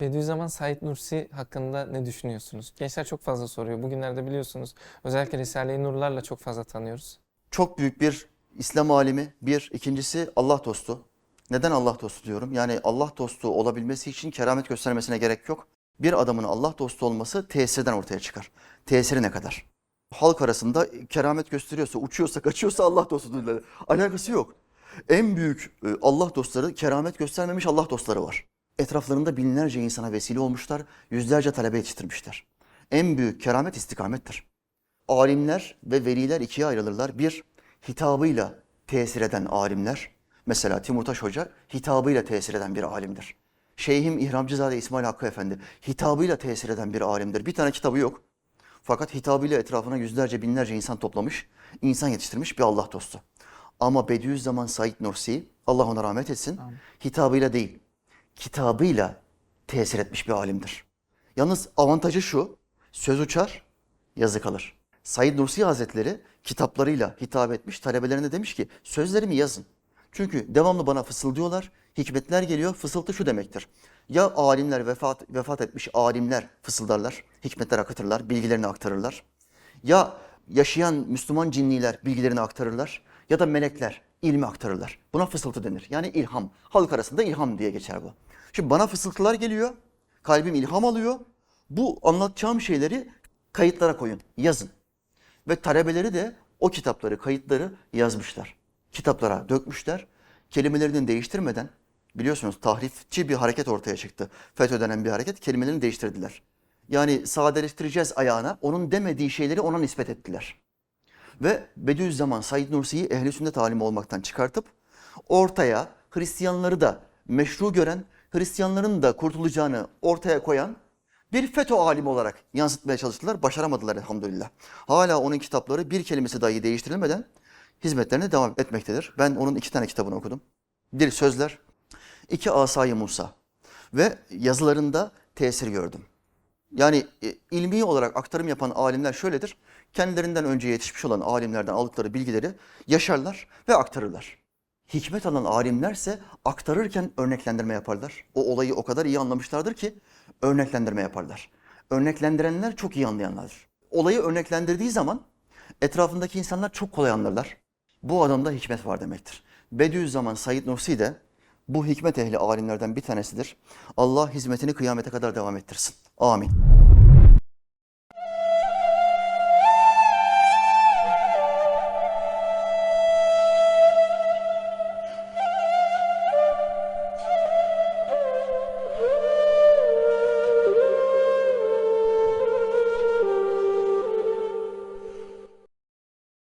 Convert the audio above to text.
Bediüzzaman Said Nursi hakkında ne düşünüyorsunuz? Gençler çok fazla soruyor. Bugünlerde biliyorsunuz özellikle Risale-i Nurlarla çok fazla tanıyoruz. Çok büyük bir İslam alimi. Bir. ikincisi Allah dostu. Neden Allah dostu diyorum? Yani Allah dostu olabilmesi için keramet göstermesine gerek yok. Bir adamın Allah dostu olması tesirden ortaya çıkar. Tesiri ne kadar? Halk arasında keramet gösteriyorsa, uçuyorsa, kaçıyorsa Allah dostudur. Alakası yok. En büyük e, Allah dostları, keramet göstermemiş Allah dostları var. Etraflarında binlerce insana vesile olmuşlar, yüzlerce talebe yetiştirmişler. En büyük keramet istikamettir. Alimler ve veliler ikiye ayrılırlar. Bir, hitabıyla tesir eden alimler. Mesela Timurtaş Hoca hitabıyla tesir eden bir alimdir. Şeyhim İhramcızade İsmail Hakkı Efendi hitabıyla tesir eden bir alimdir. Bir tane kitabı yok. Fakat hitabıyla etrafına yüzlerce binlerce insan toplamış, insan yetiştirmiş bir Allah dostu. Ama Bediüzzaman Said Nursi, Allah ona rahmet etsin, hitabıyla değil, kitabıyla tesir etmiş bir alimdir. Yalnız avantajı şu, söz uçar, yazı kalır. Said Nursi Hazretleri kitaplarıyla hitap etmiş, talebelerine demiş ki sözlerimi yazın. Çünkü devamlı bana fısıldıyorlar, hikmetler geliyor, fısıltı şu demektir. Ya alimler vefat, vefat etmiş alimler fısıldarlar, hikmetler akıtırlar, bilgilerini aktarırlar. Ya yaşayan Müslüman cinniler bilgilerini aktarırlar ya da melekler ilmi aktarırlar. Buna fısıltı denir. Yani ilham. Halk arasında ilham diye geçer bu. Şimdi bana fısıltılar geliyor. Kalbim ilham alıyor. Bu anlatacağım şeyleri kayıtlara koyun, yazın. Ve talebeleri de o kitapları, kayıtları yazmışlar. Kitaplara dökmüşler. Kelimelerini değiştirmeden biliyorsunuz tahrifçi bir hareket ortaya çıktı. FETÖ denen bir hareket kelimelerini değiştirdiler. Yani sadeleştireceğiz ayağına onun demediği şeyleri ona nispet ettiler. Ve Bediüzzaman Said Nursi'yi ehli sünnet alimi olmaktan çıkartıp ortaya Hristiyanları da meşru gören, Hristiyanların da kurtulacağını ortaya koyan bir FETÖ alimi olarak yansıtmaya çalıştılar. Başaramadılar elhamdülillah. Hala onun kitapları bir kelimesi dahi değiştirilmeden hizmetlerine devam etmektedir. Ben onun iki tane kitabını okudum. Bir Sözler, iki Asayı Musa ve yazılarında tesir gördüm. Yani e, ilmi olarak aktarım yapan alimler şöyledir. Kendilerinden önce yetişmiş olan alimlerden aldıkları bilgileri yaşarlar ve aktarırlar. Hikmet alan alimlerse aktarırken örneklendirme yaparlar. O olayı o kadar iyi anlamışlardır ki örneklendirme yaparlar. Örneklendirenler çok iyi anlayanlardır. Olayı örneklendirdiği zaman etrafındaki insanlar çok kolay anlarlar. Bu adamda hikmet var demektir. Bediüzzaman Said Nursi de bu hikmet ehli alimlerden bir tanesidir. Allah hizmetini kıyamete kadar devam ettirsin. homem.